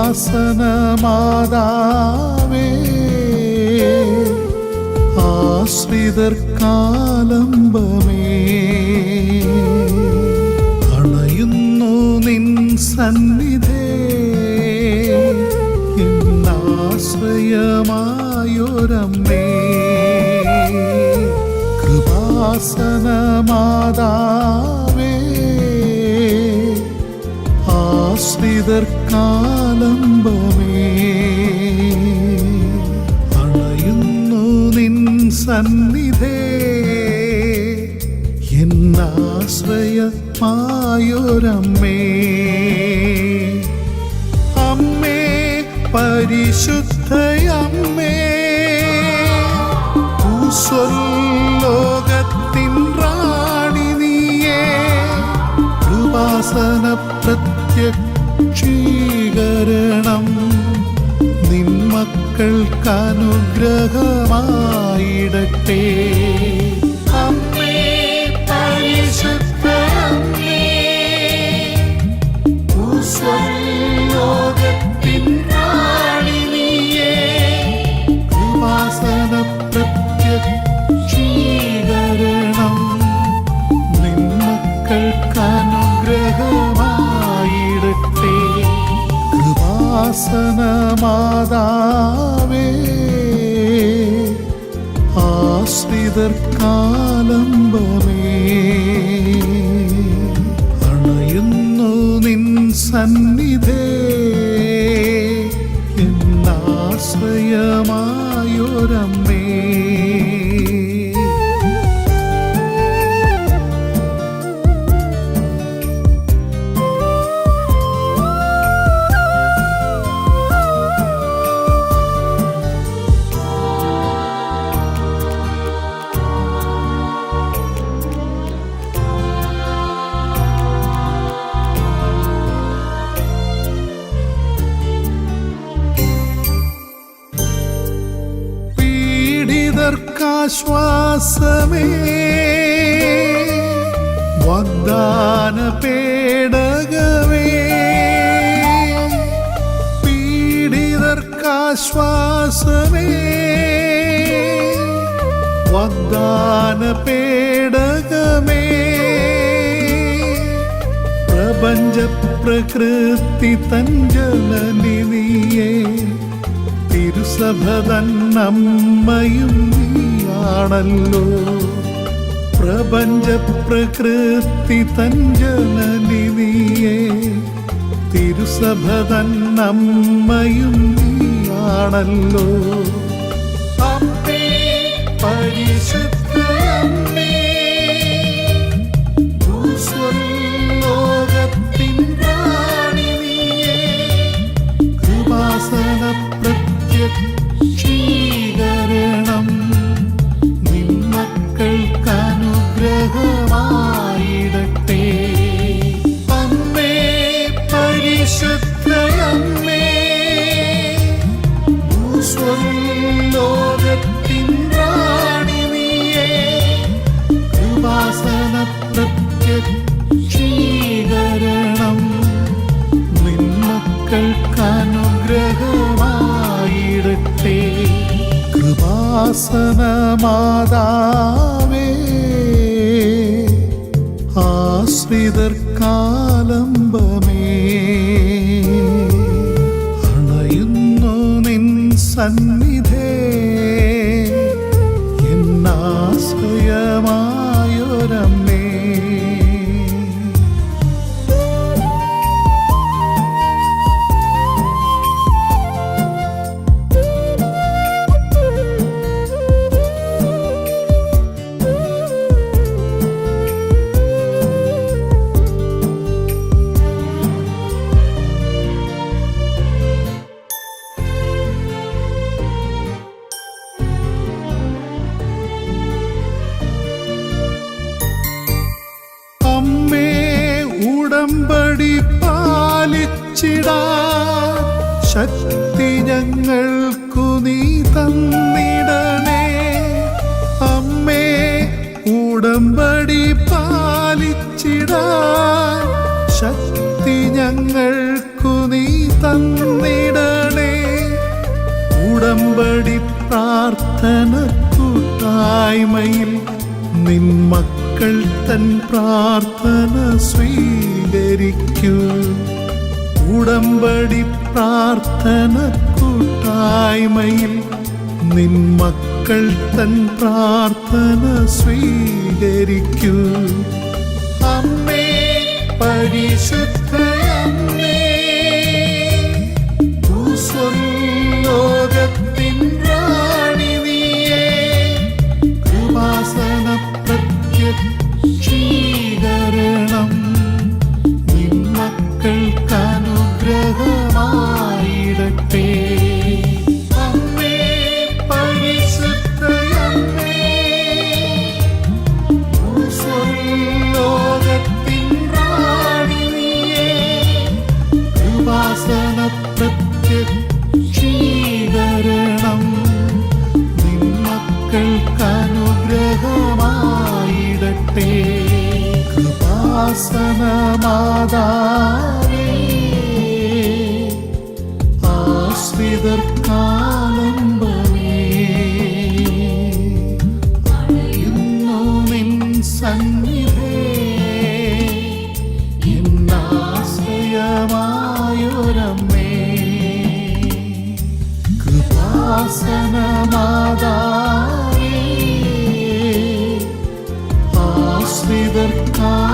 കൃപാസന മാതാവേ ആശ്രിതർക്കാലംബമേ അണയുന്നു നിൻ സന്നിധേ എന്നാശ്രയമായൊരമ്മേ. കൃപാസന മാതാവേ ആശ്രിതർക്കാലംബമേ അണയുന്നു നിൻ സന്നിധേ. എന്നാശ്രയമായൊരമ്മേ അമ്മേ പരിശുദ്ധയമ്മേ. ലോകത്തിൻ റാണി നീയേ. കൃപാസന പ്രത്യക്ഷീകരണം നിൻ മക്കൾക്ക് കൃപാസന മാതാവേ ആശ്രിതർ ആശ്രിതർക്കാലംബമേ അണയുന്നു നിൻ സന്നിധേ എന്നാശ്രയമായൊരമ്മേ. പീഡിതർക്കാശ്വാസമേ വാഗ്ദാന പേടകമേ പീഡിതർക്കാശ്വാസമേ. വാഗ്ദാന പേടകമേ പ്രപഞ്ച പ്രകൃതി തഞ്ചലനി നീയേ. തിരുസഭ തന്നമ്മയും നീയാണല്ലോ പ്രപഞ്ച പ്രകൃതി തഞ്ചലനി നീയേ. തിരുസഭ തന്നമ്മയും നീയാണല്ലോ. അമ്മേ കൃപാസന പ്രത്യക്ഷീകരണം മക്കൾക്ക് അനുഗ്രഹമായിടട്ടെ കൃപാസന മാതാവേ ആശ്രിതർക്കാലംബമേ. അണയുന്നു നിൻ സന്നിധേ ഉടമ്പടി പാലിച്ചിടാ ശക്തി ഞങ്ങൾക്കു നീ തന്നിടണേ. അമ്മേ ഉടമ്പടി പാലിച്ചിടാ ശക്തി ഞങ്ങൾക്കു നീ തന്നിടണേ. ഉടമ്പടി പ്രാർത്ഥന കൂട്ടായ്മയിൽ നിൻ മക്കൾ തൻ പ്രാർത്ഥന സ്വീകരിക്കൂ ഉടമ്പടി പ്രാർത്ഥന കൂട്ടായ്മയിൽ നിൻ മക്കൾ തൻ പ്രാർത്ഥന സ്വീകരിക്കൂ. അമ്മേ പരിശുദ്ധയമ്മേ അനുഗ്രഹമായിടട്ടെ കൃപാസന മാതാവേ ആശ്രിതർക്കാലംബമേ അണയുന്നു നിൻ സന്നിധേ ആശ്രിതർക്കാലംബമേ